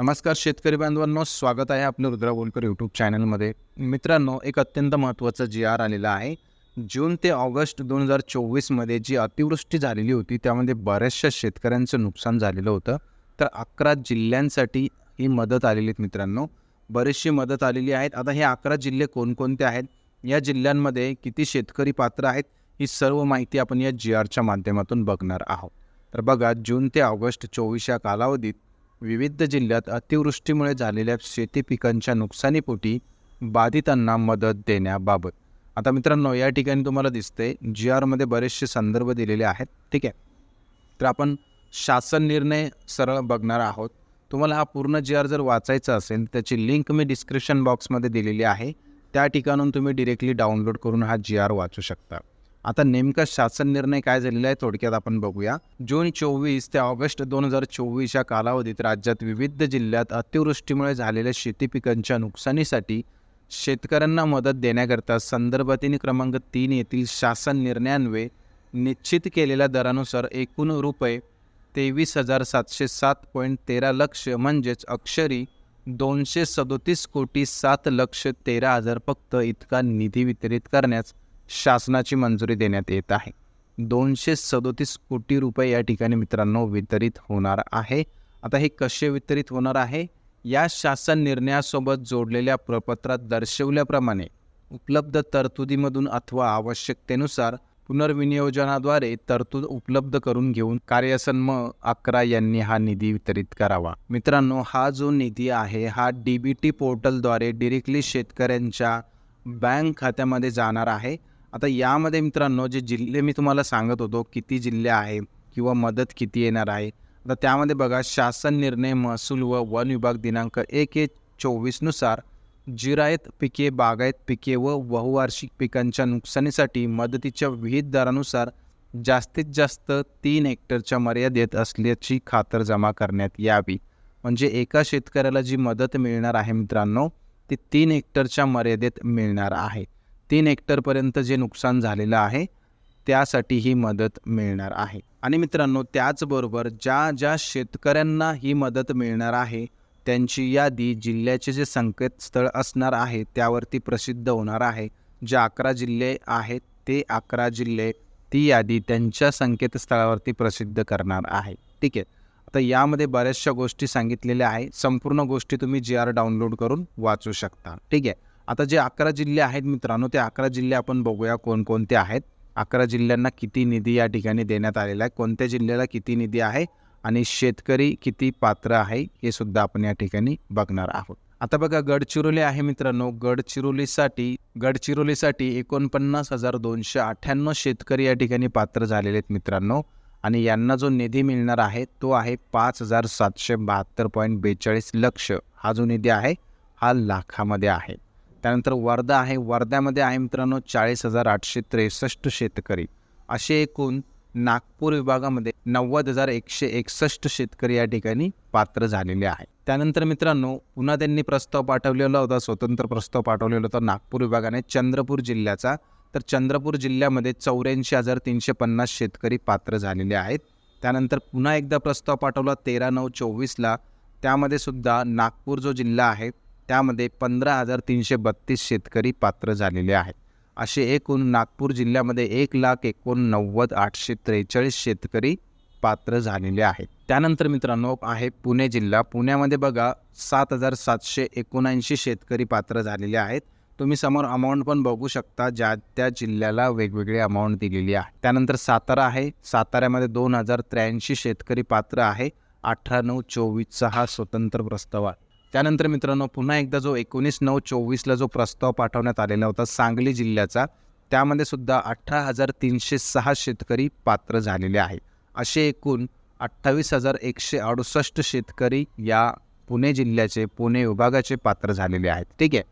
नमस्कार शेतकरी बांधवांनो स्वागत आहे आपलं रुद्रा बोलकर यूट्यूब चॅनलमध्ये मित्रांनो एक अत्यंत महत्त्वाचं जी आर आलेलं आहे. जून ते ऑगस्ट दोन हजार चोवीसमध्ये जी अतिवृष्टी झालेली होती त्यामध्ये बऱ्याचशा शेतकऱ्यांचं नुकसान झालेलं होतं. तर अकरा जिल्ह्यांसाठी ही मदत आलेली आहेत मित्रांनो. बरीचशी मदत आलेली आहेत. आता हे अकरा जिल्हे कोणकोणते आहेत? या जिल्ह्यांमध्ये किती शेतकरी पात्र आहेत? ही सर्व माहिती आपण या जी आरच्या माध्यमातून बघणार आहोत. तर बघा जून ते ऑगस्ट चोवीस या कालावधीत विविध जिल्ह्यात अतिवृष्टीमुळे झालेल्या शेती पिकांच्या नुकसानीपोटी बाधितांना मदत देण्याबाबत. आता मित्रांनो या ठिकाणी तुम्हाला दिसते जी आरमध्ये बरेचसे संदर्भ दिलेले आहेत. ठीक आहे? तर आपण शासन निर्णय सरळ बघणार आहोत. तुम्हाला हा पूर्ण जी आर जर वाचायचा असेल त्याची लिंक मी डिस्क्रिप्शन बॉक्समध्ये दिलेली आहे. त्या ठिकाणून तुम्ही डिरेक्टली डाउनलोड करून हा जी आर वाचू शकता. आता नेमका शासन निर्णय काय झालेला आहे थोडक्यात आपण बघूया. जून चोवीस ते ऑगस्ट दोन हजार चोवीस या कालावधीत राज्यात विविध जिल्ह्यात अतिवृष्टीमुळे झालेल्या शेती पिकांच्या नुकसानीसाठी शेतकऱ्यांना मदत देण्याकरता संदर्भातील क्रमांक तीन येथील शासन निर्णयान्वये निश्चित केलेल्या दरानुसार एकूण रुपये तेवीस हजार सातशे सात पॉईंट तेरा लक्ष म्हणजेच अक्षरी दोनशे सदोतीस कोटी सात लक्ष तेरा हजार फक्त इतका निधी वितरित करण्यास शासनाची मंजुरी देण्यात येत आहे. दोनशे सदोतीस कोटी रुपये या ठिकाणी मित्रांनो वितरित होणार आहे. आता हे कसे वितरित होणार आहे? या शासन निर्णयासोबत जोडलेल्या प्रपत्रात दर्शवल्याप्रमाणे उपलब्ध तरतुदीमधून अथवा आवश्यकतेनुसार पुनर्विनियोजनाद्वारे तरतूद उपलब्ध करून घेऊन कार्यसन म अकरा यांनी हा निधी वितरित करावा. मित्रांनो हा जो निधी आहे हा डी बी टी पोर्टलद्वारे डिरेक्टली शेतकऱ्यांच्या बँक खात्यामध्ये जाणार आहे. आता यामध्ये मित्रांनो जे जिल्हे मी तुम्हाला सांगत होतो किती जिल्हे आहे किंवा मदत किती येणार आहे आता त्यामध्ये बघा शासन निर्णय महसूल व वन विभाग दिनांक एक एक चोवीसनुसार जिरायत पिके बागायत पिके व बहुवार्षिक पिकांच्या नुकसानीसाठी मदतीच्या विहित दरानुसार जास्तीत जास्त तीन हेक्टरच्या मर्यादेत असल्याची खातर जमा करण्यात यावी. म्हणजे एका शेतकऱ्याला जी मदत मिळणार आहे मित्रांनो ती तीन हेक्टरच्या मर्यादेत मिळणार आहे. तीन हेक्टरपर्यंत जे नुकसान झालेलं आहे त्यासाठी ही मदत मिळणार आहे. आणि मित्रांनो त्याचबरोबर ज्या ज्या शेतकऱ्यांना ही मदत मिळणार आहे त्यांची यादी जिल्ह्याचे जे संकेतस्थळ असणार आहे त्यावरती प्रसिद्ध होणार आहे. जे अकरा जिल्हे आहेत ते अकरा जिल्हे ती यादी त्यांच्या संकेतस्थळावरती प्रसिद्ध करणार आहे. ठीक आहे. आता यामध्ये बऱ्याचशा गोष्टी सांगितलेल्या आहे संपूर्ण गोष्टी तुम्ही जी आर डाउनलोड करून वाचू शकता. ठीक आहे. आता जे अकरा जिल्हे आहेत मित्रांनो ते अकरा जिल्हे आपण बघूया कोणकोणते आहेत. अकरा जिल्ह्यांना किती निधी या ठिकाणी देण्यात आलेला आहे कोणत्या जिल्ह्याला किती निधी आहे आणि शेतकरी किती पात्र आहे हे सुद्धा आपण या ठिकाणी बघणार आहोत. आता बघा गडचिरोली आहे मित्रांनो. गडचिरोलीसाठी गडचिरोलीसाठी एकोणपन्नास हजार दोनशे अठ्ठ्याण्णव शेतकरी या ठिकाणी पात्र झालेले आहेत मित्रांनो. आणि यांना जो निधी मिळणार आहे तो आहे पाच हजार सातशे बहात्तर पॉईंट बेचाळीस लक्ष. हा जो निधी आहे हा लाखामध्ये आहे. त्यानंतर वर्धा आहे. वर्ध्यामध्ये आहे मित्रांनो चाळीस हजार आठशे त्रेसष्ट शेतकरी. असे एकूण नागपूर विभागामध्ये नव्वद हजार एकशे एकसष्ट शेतकरी या ठिकाणी पात्र झालेले आहे त्यानंतर मित्रांनो पुन्हा त्यांनी प्रस्ताव पाठवलेला होता स्वतंत्र प्रस्ताव पाठवलेला होता नागपूर विभागाने चंद्रपूर जिल्ह्याचा. तर चंद्रपूर जिल्ह्यामध्ये चौऱ्याऐंशी हजार तीनशे पन्नास शेतकरी पात्र झालेले आहेत. त्यानंतर पुन्हा एकदा प्रस्ताव पाठवला तेरा नऊ चोवीसला. त्यामध्ये सुद्धा नागपूर जो जिल्हा आहे त्यामध्ये पंधरा हजार तीनशे बत्तीस शेतकरी पात्र झालेले आहेत. असे एकूण नागपूर जिल्ह्यामध्ये एक लाख एकोणनव्वद आठशे त्रेचाळीस शेतकरी पात्र झालेले आहेत. त्यानंतर मित्रांनो आहे पुणे जिल्हा. पुण्यामध्ये बघा सात हजार सातशे एकोणऐंशी शेतकरी पात्र झालेले आहेत. तुम्ही समोर अमाऊंट पण बघू शकता ज्या त्या जिल्ह्याला वेगवेगळी अमाऊंट दिलेली आहे. त्यानंतर सातारा आहे. साताऱ्यामध्ये दोन हजार त्र्याऐंशी शेतकरी पात्र आहे. अठरा नऊ चोवीसचा हा स्वतंत्र प्रस्ताव आहे. त्यानंतर मित्रांनो पुन्हा एकदा जो एकोणीस नऊ चोवीसला जो प्रस्ताव पाठवण्यात आलेला होता सांगली जिल्ह्याचा त्यामध्ये सुद्धा अठरा हजार तीनशे सहा शेतकरी पात्र झालेले आहे. असे एकूण अठ्ठावीस हजार एकशे अडुसष्ट शेतकरी या पुणे जिल्ह्याचे पुणे विभागाचे पात्र झालेले आहेत. ठीक आहे.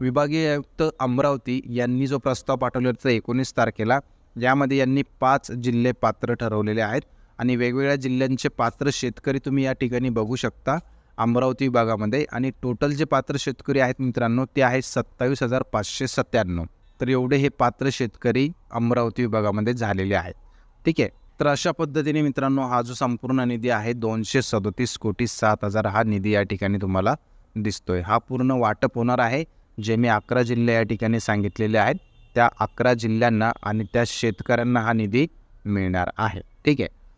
विभागीय आयुक्त अमरावती यांनी जो प्रस्ताव पाठवला होता एकोणीस तारखेला यामध्ये यांनी पाच जिल्हे पात्र ठरवलेले आहेत आणि वेगवेगळ्या जिल्ह्यांचे पात्र शेतकरी तुम्ही या ठिकाणी बघू शकता. अमरावती विभागामध्ये आणि टोटल जे पात्र शेतकरी आहेत मित्रांनो ते आहेत सत्तावीस हजार पाचशे सत्त्याण्णव. तर एवढे हे पात्र शेतकरी अमरावती विभागामध्ये झालेले आहेत. ठीक आहे? तर अशा पद्धतीने मित्रांनो हा जो संपूर्ण निधी आहे दोनशे सदोतीस कोटी सात हजार हा निधी या ठिकाणी तुम्हाला दिसतोय. हा पूर्ण वाटप होणार आहे जे मी अकरा जिल्हे या ठिकाणी सांगितलेले आहेत. त्या अकरा जिल्ह्यांना आणि त्या शेतकऱ्यांना हा निधी मिळणार आहे. ठीक आहे?